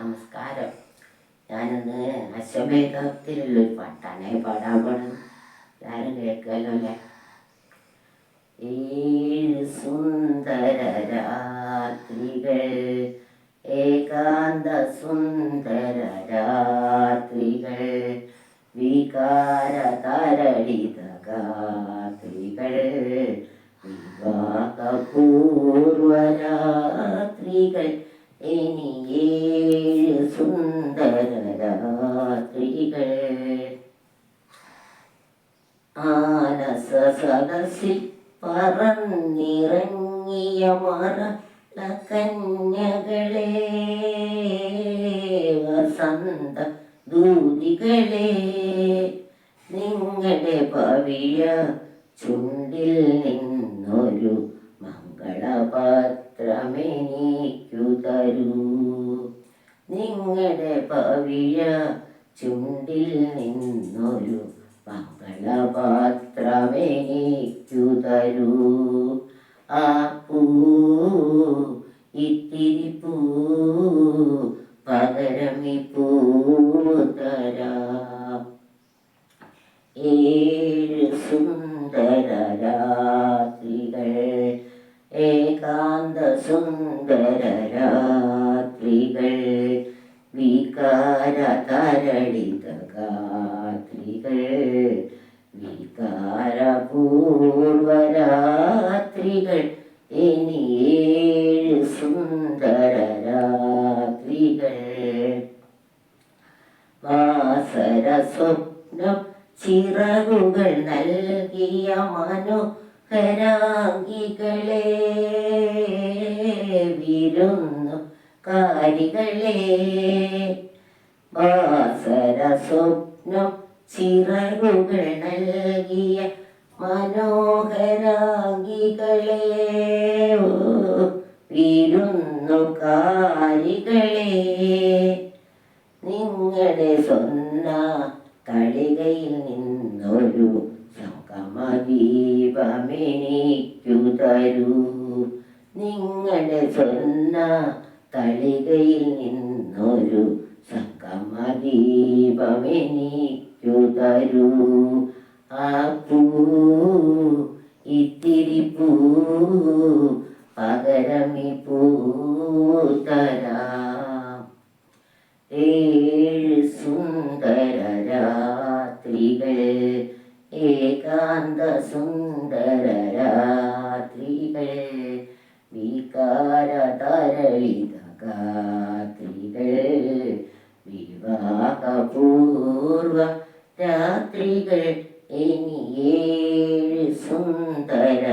നമസ്കാരം. ഞാനിന്ന് അശ്വമേധത്തിലുള്ളൊരു പാട്ടാണ്. പാടാൻ പോണത് എല്ലാവരും കേൾക്കുമല്ലോ അല്ലേ? ഏഴ് സുന്ദര രാത്രികൾ ഏകാന്ത സുന്ദര രാത്രികൾ വികാര തരളിത ഗാത്രികൾ വിവാഹപൂർവരാത്രികൾ ഇനി ഏഴ് ആനസ സദസ്സിൽ പറന്നിറങ്ങിയ മറ കന്യകളെ വസന്ത ദൂതികളെ നിങ്ങളുടെ ഭവിയ ചുണ്ടിൽ നിന്നൊരു മംഗളപത്രമെനിക്കു തരൂ നിങ്ങളുടെ ഭവിയ ചുണ്ടിൽ നിന്നൊരു ഇത്തിരി പൂ പകരമി പൂ തരാം. ഏഴ് സുന്ദര രാത്രികൾ ഏകാന്ത സുന്ദര രാത്രികൾ വികാര തരളിത സ്വപ്നം ചിറകുകൾ നൽകിയ മനോഹരാംഗികളെ വിരുന്നു കാരികളെ. വാസര സ്വപ്നം ചിറകുകൾ നൽകിയ മനോഹരാംഗികളെ വിരുന്നു വിരുന്നുകാരികളെ നിങ്ങളുടെ സ്വന്ന കളികയിൽ നിന്നൊരു സംഗമദീപമെനിക്കു തരൂ നിങ്ങളുടെ സ്വന്ന കളികയിൽ നിന്നൊരു സംഗമദീപമെനിക്കു തരൂ ആ പൂ ഇത്തിരി പൂ പകരമി പൂ തരാം. ഏകാന്ത സുന്ദര രാത്രികൾ വികാര തരളിത ഗാത്രികൾ വിവാഹപൂർവ രാത്രികൾ ഇനി ഏഴ് സുന്ദര